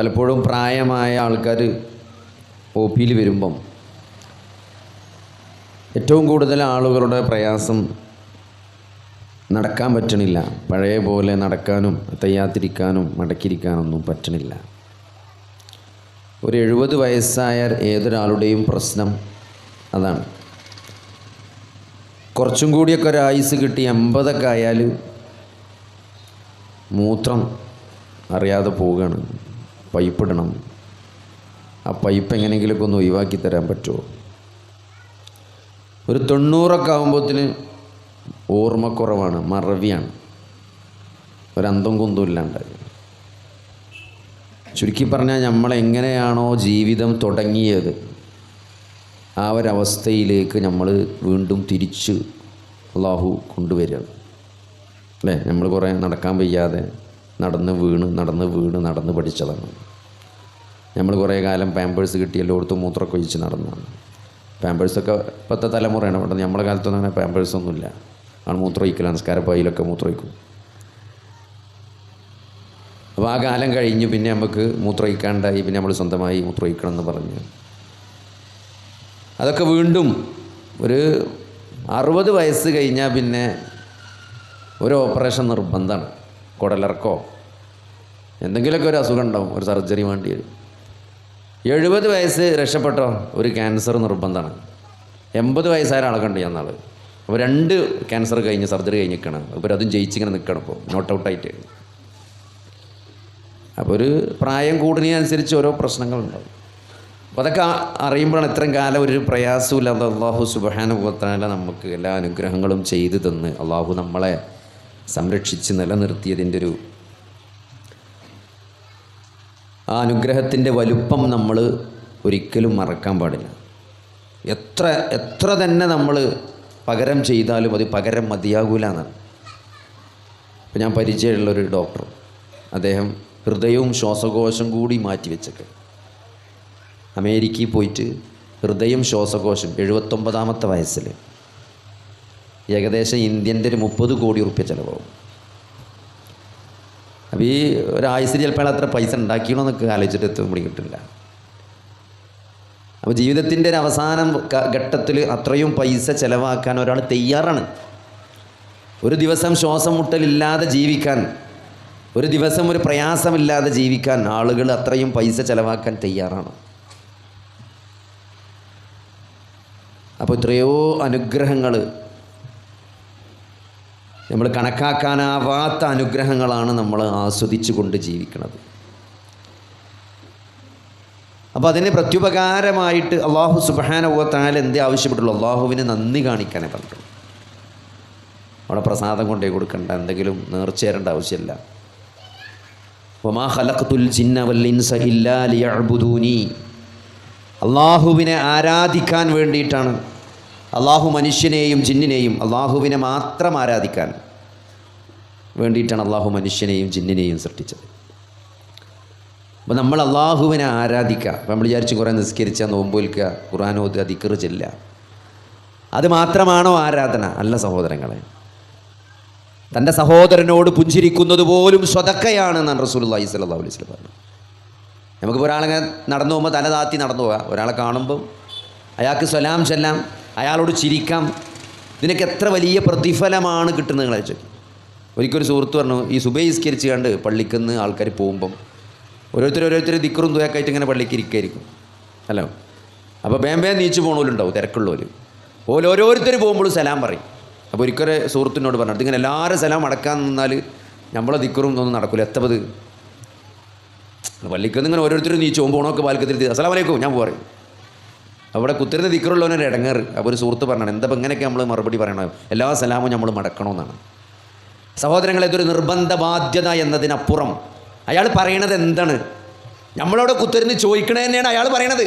പലപ്പോഴും പ്രായമായ ആൾക്കാർ ഒ പിയിൽ വരുമ്പം ഏറ്റവും കൂടുതൽ ആളുകളുടെ പ്രയാസം നടക്കാൻ പറ്റണില്ല. പഴയ പോലെ നടക്കാനും തയ്യാത്തിരിക്കാനും മടക്കിരിക്കാനൊന്നും പറ്റണില്ല. ഒരു എഴുപത് വയസ്സായ ഏതൊരാളുടെയും പ്രശ്നം അതാണ്. കുറച്ചും കൂടിയൊക്കെ ഒരു ആയുസ് കിട്ടി എൺപതൊക്കെ ആയാൽ മൂത്രം അറിയാതെ പോവുകയാണ്. പൈപ്പ് ഇടണം ആ പൈപ്പ് എങ്ങനെയെങ്കിലുമൊക്കെ ഒന്ന് ഒഴിവാക്കി തരാൻ പറ്റുമോ? ഒരു തൊണ്ണൂറൊക്കെ ആകുമ്പോഴത്തിന് ഓർമ്മക്കുറവാണ് മറവിയാണ്. ഒരന്തം കുന്തും ഇല്ലാണ്ട് ചുരുക്കി പറഞ്ഞാൽ നമ്മളെങ്ങനെയാണോ ജീവിതം തുടങ്ങിയത് ആ ഒരവസ്ഥയിലേക്ക് നമ്മൾ വീണ്ടും തിരിച്ച് അള്ളാഹു കൊണ്ടുവരികയാണ്. അല്ലേ? നമ്മൾ കുറേ നടക്കാൻ വയ്യാതെ നടന്ന് വീണ് നടന്ന് വീണ് നടന്ന് പഠിച്ചതാണ്. നമ്മൾ കുറേ കാലം പാമ്പേഴ്സ് കിട്ടി എല്ലായിടത്തും മൂത്രമൊക്കെ ഒഴിച്ച് നടന്നതാണ്. പാമ്പേഴ്സൊക്കെ ഇപ്പോഴത്തെ തലമുറയാണ്. പണ്ട് നമ്മളെ കാലത്തൊന്നും അങ്ങനെ പാമ്പേഴ്സൊന്നുമില്ല ആണ് മൂത്രം ഒഴിക്കല നിസ്കാരപ്പായിലൊക്കെ മൂത്രം ഒഴിക്കും. അപ്പോൾ ആ കാലം കഴിഞ്ഞ് പിന്നെ നമുക്ക് മൂത്രം ഒഴിക്കാണ്ടായി പിന്നെ നമ്മൾ സ്വന്തമായി മൂത്രം ഒഴിക്കണം എന്ന് പറഞ്ഞു. അതൊക്കെ വീണ്ടും ഒരു അറുപത് വയസ്സ് കഴിഞ്ഞാൽ പിന്നെ ഒരു ഓപ്പറേഷൻ നിർബന്ധമാണ്. കുടലിറക്കോ? എന്തെങ്കിലുമൊക്കെ ഒരു അസുഖം ഉണ്ടാവും. ഒരു സർജറി വേണ്ടി വരും. എഴുപത് വയസ്സ് രക്ഷപ്പെട്ടോ ഒരു ക്യാൻസർ നിർബന്ധമാണ്. എൺപത് വയസ്സായ ആളെ കണ്ടു ഞാൻ നാൾ അപ്പോൾ രണ്ട് ക്യാൻസർ കഴിഞ്ഞ് സർജറി കഴിഞ്ഞ് നിൽക്കണം അപ്പോൾ അതും ജയിച്ചിങ്ങനെ നിൽക്കണം ഇപ്പോൾ നോട്ട് ഔട്ടായിട്ട് അപ്പോൾ ഒരു പ്രായം കൂടുന്നതിനനുസരിച്ച് ഓരോ പ്രശ്നങ്ങളുണ്ടാവും. അപ്പോൾ അതൊക്കെ അറിയുമ്പോഴാണ് ഇത്രയും കാലം ഒരു പ്രയാസമില്ലാതെ അള്ളാഹു സുബഹാനുഭവത്താല നമുക്ക് എല്ലാ അനുഗ്രഹങ്ങളും ചെയ്തു തന്ന്. അള്ളാഹു നമ്മളെ സംരക്ഷിച്ച് നിലനിർത്തിയതിന്റെ ഒരു ആ അനുഗ്രഹത്തിന്റെ വലുപ്പം നമ്മൾ ഒരിക്കലും മറക്കാൻ പാടില്ല. എത്ര എത്ര തന്നെ നമ്മൾ പകരം ചെയ്താലും അത് പകരം മതിയാകൂല എന്നാണ്. ഇപ്പം ഞാൻ പരിചയമുള്ളൊരു ഡോക്ടർ. അദ്ദേഹം ഹൃദയവും ശ്വാസകോശം കൂടി മാറ്റി വെച്ചൊക്കെ. അമേരിക്കയിൽ പോയിട്ട് ഹൃദയം ശ്വാസകോശം എഴുപത്തൊമ്പതാമത്തെ വയസ്സിൽ. ഏകദേശം ഇന്ത്യന്റെ ഒരു മുപ്പത് കോടി ഉറുപ്പ്യ ചിലവാകും. അപ്പോൾ ഈ ഒരാഴ്ച ചിലപ്പോൾ അത്ര പൈസ ഉണ്ടാക്കിയണോ എന്നൊക്കെ ആലോചിച്ചിട്ട് എത്തും പിടി കിട്ടില്ല അപ്പോൾ ജീവിതത്തിന്റെ ഒരു അവസാനം ഘട്ടത്തിൽ അത്രയും പൈസ ചിലവാക്കാൻ ഒരാൾ തയ്യാറാണ്. ഒരു ദിവസം ശ്വാസം മുട്ടലില്ലാതെ ജീവിക്കാൻ ഒരു ദിവസം ഒരു പ്രയാസമില്ലാതെ ജീവിക്കാൻ ആളുകൾ അത്രയും പൈസ ചിലവാക്കാൻ തയ്യാറാണ്. അപ്പോൾ എത്രയോ അനുഗ്രഹങ്ങൾ നമ്മൾ കണക്കാക്കാനാവാത്ത അനുഗ്രഹങ്ങളാണ് നമ്മൾ ആസ്വദിച്ചു കൊണ്ട് ജീവിക്കുന്നത്. അപ്പോൾ അതിന് പ്രത്യുപകാരമായിട്ട് അള്ളാഹു സുബാനുഭവത്താൽ എന്തേ ആവശ്യപ്പെട്ടുള്ളൂ അള്ളാഹുവിന് നന്ദി കാണിക്കാനേ പറഞ്ഞിട്ടുള്ളൂ. അവിടെ പ്രസാദം കൊണ്ടേ കൊടുക്കേണ്ട എന്തെങ്കിലും നേർച്ചേരേണ്ട ആവശ്യമില്ല. ഒമാ ഹലഖത്തുൽ അള്ളാഹുവിനെ ആരാധിക്കാൻ വേണ്ടിയിട്ടാണ് അള്ളാഹു മനുഷ്യനെയും ജിന്നിനെയും അള്ളാഹുവിനെ മാത്രം ആരാധിക്കാൻ വേണ്ടിയിട്ടാണ് അള്ളാഹു മനുഷ്യനെയും ജിന്നിനെയും സൃഷ്ടിച്ചത്. അപ്പോൾ നമ്മൾ അള്ളാഹുവിനെ ആരാധിക്കുക. അപ്പോൾ നമ്മൾ വിചാരിച്ച് കുറേ നിസ്കരിച്ചാൽ നോമ്പൊലിക്കുക ഖുറാനോദ് ദിക്കറ് ചെല്ലുക. അത് മാത്രമാണോ ആരാധന? അല്ല സഹോദരങ്ങളെ. തന്റെ സഹോദരനോട് പുഞ്ചിരിക്കുന്നത് പോലും സ്വതക്കയാണ് എന്നാണ് റസൂൽ അല്ലാ സ്വലം പറഞ്ഞു നമുക്കിപ്പോൾ ഒരാളെ നടന്നു പോകുമ്പോൾ തല താത്തി നടന്നു പോകാം. ഒരാളെ കാണുമ്പം അയാൾക്ക് സ്വലാം ചെല്ലാം. അയാളോട് ചിരിക്കാം. ഇതിനൊക്കെ എത്ര വലിയ പ്രതിഫലമാണ് കിട്ടുന്നത് നിങ്ങളെ ചോദിച്ചു. ഒരിക്കലും സുഹൃത്ത് പറഞ്ഞു ഈ സുബൈസ്കരിച്ച് കണ്ട് പള്ളിക്കുന്ന് ആൾക്കാർ പോകുമ്പം ഓരോരുത്തർ ഓരോരുത്തർ ദിക്കറും തുയക്കായിട്ട് ഇങ്ങനെ പള്ളിക്ക് ഇരിക്കായിരിക്കും. അല്ലോ? അപ്പോൾ വേം വേം നീച്ചു പോകണമല്ലുണ്ടാവും തിരക്കുള്ളവർ ഓരോ ഓരോരുത്തർ പോകുമ്പോഴും സലാം പറയും. അപ്പോൾ ഒരിക്കലും സുഹൃത്തിനോട് പറഞ്ഞു ഇങ്ങനെ എല്ലാവരും സലാം അടക്കാൻ നിന്നാൽ നമ്മളെ ദിക്കറും ഒന്നും നടക്കില്ല എത്തപ്പത് പള്ളിക്കുന്ന് ഇങ്ങനെ ഓരോരുത്തരും നീച്ച് പോകുമ്പോൾ ഓണമൊക്കെ ബാൽക്കത്തിൽ അസലാമലേക്കും ഞാൻ പറയും. അവിടെ കുത്തിരുന്ന് ദിക്കറുള്ളവനൊരു ഇടങ്ങേറ്. അപ്പോൾ ഒരു സുഹൃത്ത് പറഞ്ഞാണ് എന്താ ഇങ്ങനെയൊക്കെ നമ്മൾ മറുപടി പറയണം എല്ലാ സലാമും നമ്മൾ മടക്കണമെന്നാണ്. സഹോദരങ്ങളെ ഇതൊരു നിർബന്ധ ബാധ്യത എന്നതിനപ്പുറം അയാൾ പറയണത് എന്താണ്? നമ്മളവിടെ കുത്തിരുന്ന് ചോദിക്കണത് തന്നെയാണ് അയാൾ പറയണത്.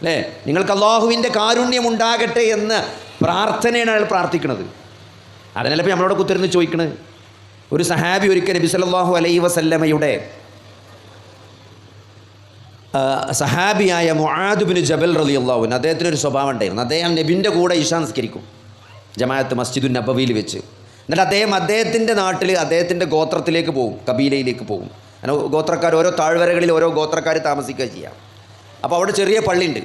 അല്ലേ? നിങ്ങൾക്ക് അള്ളാഹുവിന്റെ കാരുണ്യം ഉണ്ടാകട്ടെ എന്ന പ്രാർത്ഥനയാണ് അയാൾ പ്രാർത്ഥിക്കുന്നത് അതിനല്ല ഇപ്പം നമ്മളവിടെ കുത്തിരുന്ന് ചോദിക്കണത്? ഒരു സഹാബി ഒരിക്കൽ നബി സല്ലല്ലാഹു അലൈഹി വസല്ലമയുടെ സഹാബിയായ മുഹാദുബിന് ജബൽ റലി അള്ളാഹുവിന് അദ്ദേഹത്തിന് ഒരു സ്വഭാവം ഉണ്ടായിരുന്നു. അദ്ദേഹം നബിന്റെ കൂടെ ഇഷാ നിസ്കരിക്കും. ജമാഅത്ത് മസ്ജിദുൻ നബവിയിൽ വെച്ച്. എന്നിട്ട് അദ്ദേഹം അദ്ദേഹത്തിന്റെ നാട്ടിൽ അദ്ദേഹത്തിന്റെ ഗോത്രത്തിലേക്ക് പോകും. കബീലയിലേക്ക് പോകും. അങ്ങനെ ഗോത്രക്കാർ ഓരോ താഴ്വരകളിൽ ഓരോ ഗോത്രക്കാർ താമസിക്കുക ചെയ്യാം. അപ്പോൾ അവിടെ ചെറിയ പള്ളിയുണ്ട്.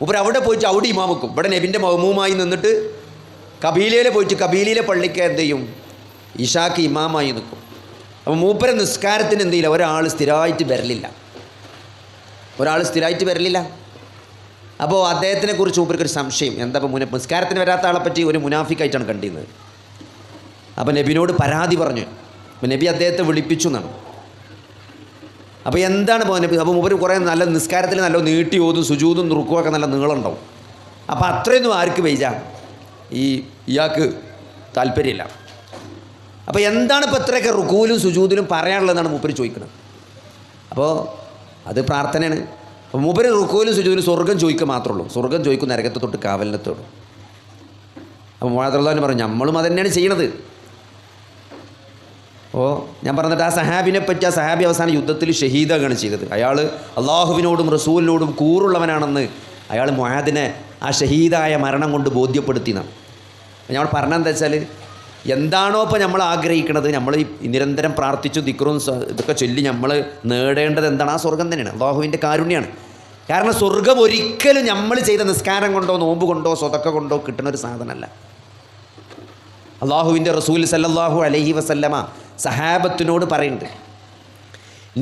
മൂപ്പർ അവിടെ പോയിട്ട് അവിടെ ഇമാമക്കും. ഇവിടെ നബിന്റെ മഹമൂമായി നിന്നിട്ട് കബീലയിൽ പോയിട്ട് കബീലയിലെ പള്ളിക്ക് എന്ത് ചെയ്യും? ഇഷാക്ക് ഇമാമായി നിൽക്കും. അപ്പോൾ മൂപ്പര നിസ്കാരത്തിന് എന്ത് ചെയ്യില്ല? ഒരാൾ സ്ഥിരമായിട്ട് വരലില്ല. ഒരാൾ സ്ഥിരമായിട്ട് വരലില്ല. അപ്പോൾ അദ്ദേഹത്തിനെ കുറിച്ച് ഒരു സംശയം. എന്താ ഇപ്പോൾ മുന നിസ്കാരത്തിന് വരാത്ത ആളെ പറ്റി ഒരു മുനാഫിക്കായിട്ടാണ് കണ്ടിരുന്നത്. അപ്പോൾ നബിനോട് പരാതി പറഞ്ഞു. അപ്പോൾ നബി അദ്ദേഹത്തെ വിളിപ്പിച്ചു എന്നാണ്. അപ്പോൾ എന്താണ് ഇപ്പോൾ നബി അപ്പോൾ മൂപ്പര് കുറേ നല്ല നിസ്കാരത്തിൽ നല്ല നീട്ടി ഓതും സുജൂതും നുറുക്കുമൊക്കെ നല്ല നീളമുണ്ടാവും. അപ്പോൾ അത്രയൊന്നും ആർക്ക് വെയ്ജ ഈ ഇയാൾക്ക് താല്പര്യമില്ല. അപ്പോൾ എന്താണ് ഇപ്പോൾ ഇത്രയൊക്കെ റുക്കൂലും സുജൂതിലും പറയാനുള്ളതെന്നാണ് മൂപ്പര് ചോദിക്കുന്നത് അപ്പോൾ അത് പ്രാർത്ഥനയാണ്. അപ്പോൾ മൂപ്പര് റുക്കോയിലും സുജൂതിലും സ്വർഗം ചോദിക്കുക മാത്രമേ ഉള്ളൂ. സ്വർഗം ചോദിക്കും നരകത്തെ തൊട്ട് കാവലിനത്തോടും അപ്പോൾ മുഴാത്തുള്ളവന് പറഞ്ഞു നമ്മളും അത് തന്നെയാണ് ചെയ്യണത്. ഓ ഞാൻ പറഞ്ഞിട്ട് ആ സഹാബിനെ പറ്റി ആ സഹാബി അവസാന യുദ്ധത്തിൽ ഷഹീദാകാണ് ചെയ്തത്. അയാൾ അള്ളാഹുവിനോടും റസൂലിനോടും കൂറുള്ളവനാണെന്ന് അയാൾ മൊഹാദിനെ ആ ഷഹീദായ മരണം കൊണ്ട് ബോധ്യപ്പെടുത്തിയെന്നാണ് ഞങ്ങൾ പറഞ്ഞെന്താ വെച്ചാൽ എന്താണോ ഇപ്പോൾ നമ്മൾ ആഗ്രഹിക്കുന്നത് നമ്മൾ നിരന്തരം പ്രാർത്ഥിച്ചു ദിക്റും ഇതൊക്കെ ചൊല്ലി നമ്മൾ നേടേണ്ടത് എന്താണ്? ആ സ്വർഗം തന്നെയാണ്. അള്ളാഹുവിന്റെ കാരുണ്യമാണ് കാരണം സ്വർഗം ഒരിക്കലും നമ്മൾ ചെയ്ത നിസ്കാരം കൊണ്ടോ നോമ്പ് കൊണ്ടോ സ്വതക്ക കൊണ്ടോ കിട്ടുന്ന ഒരു സാധനമല്ല. അള്ളാഹുവിന്റെ റസൂൽ സല്ലാഹു അലഹി വസല്ലമ സഹാബത്തിനോട് പറയുന്നുണ്ട്.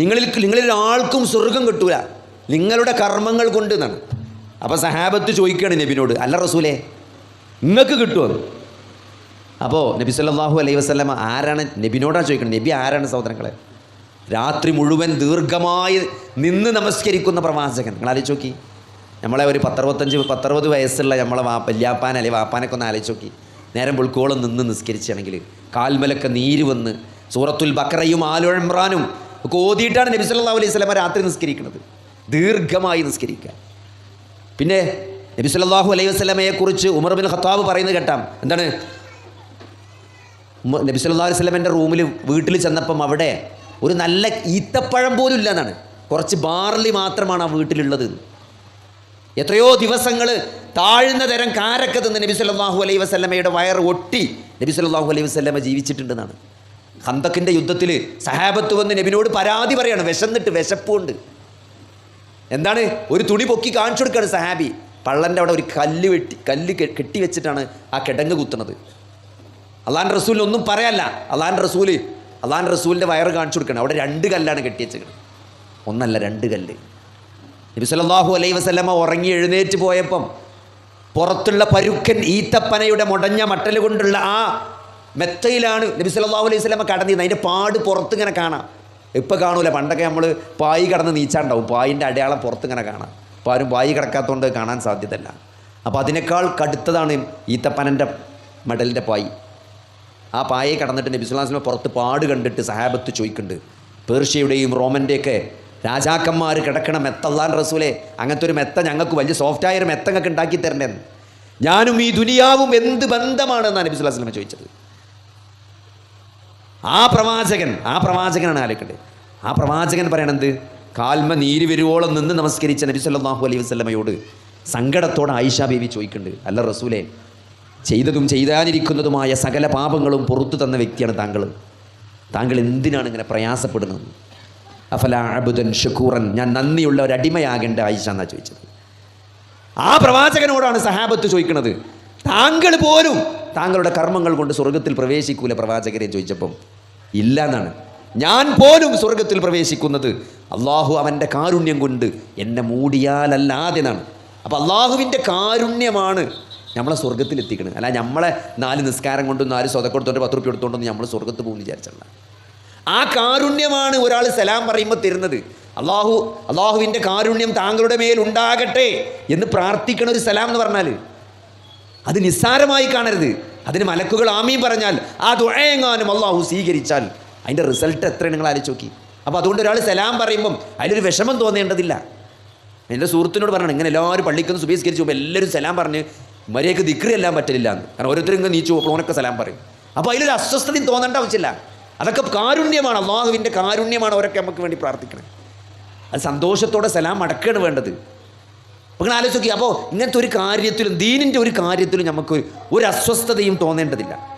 നിങ്ങളിൽ നിങ്ങളിൽ ആൾക്കും സ്വർഗം കിട്ടൂല. നിങ്ങളുടെ കർമ്മങ്ങൾ കൊണ്ട് എന്നാണ്. അപ്പോൾ സഹാബത്ത് ചോദിക്കുകയാണ് നബിനോട് അല്ല റസൂലേ നിങ്ങൾക്ക് കിട്ടുമോ അപ്പോൾ നബി സല്ലാഹു അലൈഹി വസല്ലമ ആരാണ് നബിനോടാണ് ചോദിക്കുന്നത്? നബി ആരാണ് സഹോദരങ്ങളെ? രാത്രി മുഴുവൻ ദീർഘമായി നിന്ന് നമസ്കരിക്കുന്ന പ്രവാചകൻ. നിങ്ങൾ ആലോചിച്ച് നോക്കി. നമ്മളെ ഒരു പത്തറുപത്തഞ്ച് പത്തറുപത് വയസ്സുള്ള നമ്മളെ വാ വല്യാപ്പാൻ അല്ലെങ്കിൽ വാപ്പാനൊക്കെ ഒന്ന് ആലോചിച്ച് നോക്കി. നേരം പുൽക്കോളം നിന്ന് നിസ്കരിച്ചാണെങ്കിൽ കാൽമലൊക്കെ നീര് വന്ന് സൂറത്തുൽ ബക്കറയും ആലുഴമ്രാനും ഒക്കെ ഓതിയിട്ടാണ് നബി സല്ലല്ലാഹു അലൈഹി വസല്ലമ രാത്രി നിസ്കരിക്കുന്നത്. ദീർഘമായി നിസ്കരിക്കുക. പിന്നെ നബി സല്ലല്ലാഹു അലൈഹി വസ്ലമയെക്കുറിച്ച് ഉമർ ബിൻ ഖത്താബ് പറയുന്നത് കേട്ടാം. എന്താണ്? നബി അലൈഹി വസല്ലമയുടെ റൂമിൽ വീട്ടിൽ ചെന്നപ്പം അവിടെ ഒരു നല്ല ഈത്തപ്പഴം പോലും ഇല്ല എന്നാണ്. കുറച്ച് ബാർലി മാത്രമാണ് ആ വീട്ടിലുള്ളത്. എത്രയോ ദിവസങ്ങൾ താഴ്ന്ന തരം കാരക്ക തിന്ന് നബി സല്ലല്ലാഹു അലൈഹി വസ്ലമയുടെ വയറ് ഒട്ടി നബി സല്ലല്ലാഹു അലൈഹി വസ്ലമ ജീവിച്ചിട്ടുണ്ടെന്നാണ്. ഹന്തക്കിന്റെ യുദ്ധത്തിൽ സഹാബത്ത് വന്ന് നബിനോട് പരാതി പറയാണ്. വിശന്നിട്ട് വിശപ്പുണ്ട്. എന്താണ്? ഒരു തുണി പൊക്കി കാണിച്ചു കൊടുക്കുകയാണ് സഹാബി. പള്ളന്റെ അവിടെ ഒരു കല്ല് വെട്ടി കല്ല് കെട്ടി വെച്ചിട്ടാണ് ആ കിടങ്ങ് കുത്തുന്നത്. അള്ളാൻ റസൂലിന് ഒന്നും പറയല്ല. അള്ളാൻ റസൂൽ അള്ളാൻ റസൂലിന്റെ വയറ് കാണിച്ചു കൊടുക്കണം. അവിടെ രണ്ട് കല്ലാണ് കെട്ടി വെച്ചേക്കുന്നത് ഒന്നല്ല രണ്ട് കല്ല്. നബി സല്ലല്ലാഹു അലൈഹി വസല്ലമ ഉറങ്ങി എഴുന്നേറ്റ് പോയപ്പം പുറത്തുള്ള പരുക്കൻ ഈത്തപ്പനയുടെ മുടഞ്ഞ മട്ടൽ കൊണ്ടുള്ള ആ മെത്തയിലാണ് നബി സല്ലല്ലാഹു അലൈഹി വസല്ലമ കടന്നിരുന്നത്. അതിന്റെ പാട് പുറത്തിങ്ങനെ കാണാം. ഇപ്പോൾ കാണൂല. പണ്ടൊക്കെ നമ്മൾ പായി കടന്ന് നീച്ചാണ്ടാവും. പായിന്റെ അടയാളം പുറത്തിങ്ങനെ കാണാം. അപ്പോൾ ആരും പായി കിടക്കാത്തതുകൊണ്ട് കാണാൻ സാധ്യതയല്ല. അപ്പോൾ അതിനേക്കാൾ കടുത്തതാണ് ഈത്തപ്പനന്റെ മടലിന്റെ പായി. ആ പായെ കടന്നിട്ട് നബി വസല്ലം പുറത്ത് പാട് കണ്ടിട്ട് സഹാബത്ത് ചോദിക്കുന്നുണ്ട്. പേർഷ്യയുടെയും റോമന്റെയൊക്കെ രാജാക്കന്മാർ കിടക്കണ മെത്തല്ലാൻ റസൂലെ അങ്ങനത്തെ ഒരു മെത്ത ഞങ്ങൾക്ക് വലിയ സോഫ്റ്റായ ഒരു മെത്ത ഞങ്ങൾക്ക് ഉണ്ടാക്കി തരണ്ടെന്ന്. ഞാനും ഈ ദുനിയാവും എന്ത് ബന്ധമാണെന്നാണ് നബി വസല്ലം ചോദിച്ചത്. ആ പ്രവാചകൻ ആ പ്രവാചകനാണ് ആലോചിക്കേണ്ടത് ആ പ്രവാചകൻ പറയണത് കാൽമ നീര് വരുവോളം നിന്ന് നമസ്കരിച്ച നബി സല്ലല്ലാഹു അലൈഹി വസല്ലമയോട് സങ്കടത്തോടെ ആയിഷ ബേബി ചോദിക്കുന്നുണ്ട്. അല്ല റസൂലേ ചെയ്തതും ചെയ്താനിരിക്കുന്നതുമായ സകല പാപങ്ങളും പുറത്തു തന്ന വ്യക്തിയാണ് താങ്കൾ. താങ്കൾ എന്തിനാണ് ഇങ്ങനെ പ്രയാസപ്പെടുന്നത്? അഫല അബുദൻ ഷുക്കൂറൻ ഞാൻ നന്ദിയുള്ള ഒരു അടിമയാകേണ്ട ആയിഷ എന്നാണ് ചോദിച്ചത്. ആ പ്രവാചകനോടാണ് സഹാബത്ത് ചോദിക്കുന്നത് താങ്കൾ പോലും താങ്കളുടെ കർമ്മങ്ങൾ കൊണ്ട് സ്വർഗത്തിൽ പ്രവേശിക്കൂല പ്രവാചകരെ ചോദിച്ചപ്പം. ഇല്ല എന്നാണ് ഞാൻ പോലും സ്വർഗത്തിൽ പ്രവേശിക്കുന്നത് അള്ളാഹു അവന്റെ കാരുണ്യം കൊണ്ട് എന്നെ മൂടിയാലല്ലാതെ എന്നാണ് അപ്പോൾ അള്ളാഹുവിന്റെ കാരുണ്യമാണ് നമ്മളെ സ്വർഗത്തിൽ എത്തിക്കണം. അല്ല നമ്മളെ നാല് നിസ്കാരം കൊണ്ടും നാല് സ്വതക്കൊടുത്തോണ്ട് പത്ത് റുപ്യ എടുത്തോണ്ടൊന്നും നമ്മൾ സ്വർഗത്ത് പോകും വിചാരിച്ചല്ല ആ കാരുണ്യമാണ് ഒരാൾ സലാം പറയുമ്പോൾ തരുന്നത്. അള്ളാഹു അള്ളാഹുവിന്റെ കാരുണ്യം താങ്കളുടെ മേൽ ഉണ്ടാകട്ടെ എന്ന് പ്രാർത്ഥിക്കണ ഒരു സലാം എന്ന് പറഞ്ഞാൽ അത് നിസ്സാരമായി കാണരുത്. അതിന് മലക്കുകൾ ആമീം പറഞ്ഞാൽ ആ ദുഴയെങ്ങാനും അള്ളാഹു സ്വീകരിച്ചാൽ അതിന്റെ റിസൾട്ട് എത്ര നിങ്ങൾ ആലോചിച്ച് നോക്കി. അപ്പോൾ അതുകൊണ്ട് ഒരാൾ സലാം പറയുമ്പം അതിലൊരു വിഷമം തോന്നേണ്ടതില്ല. എന്റെ സുഹൃത്തിനോട് പറഞ്ഞു ഇങ്ങനെ എല്ലാവരും പള്ളിക്കൊന്ന് സുബീസ്കരിച്ച് പോകുമ്പോൾ എല്ലാവരും സലാം പറഞ്ഞ് മര്യാദയ്ക്ക് ദിക്രി എല്ലാം പറ്റില്ല എന്ന്. കാരണം ഓരോരുത്തരും നീച്ചു പോകുമ്പോൾ ഓനൊക്കെ സലാം പറയും. അപ്പോൾ അതിലൊരു അസ്വസ്ഥതയും തോന്നേണ്ട ആവശ്യമില്ല. അതൊക്കെ കാരുണ്യമാണ്. അള്ളാഹുവിന്റെ കാരുണ്യമാണ് അവരൊക്കെ നമുക്ക് വേണ്ടി പ്രാർത്ഥിക്കണം അത് സന്തോഷത്തോടെ സലാം അടക്കുകയാണ് വേണ്ടത്. നിങ്ങൾ നോക്കി അപ്പോൾ ഇങ്ങനത്തെ ഒരു കാര്യത്തിലും ദീനിന്റെ ഒരു കാര്യത്തിലും നമുക്ക് ഒരു അസ്വസ്ഥതയും തോന്നേണ്ടതില്ല.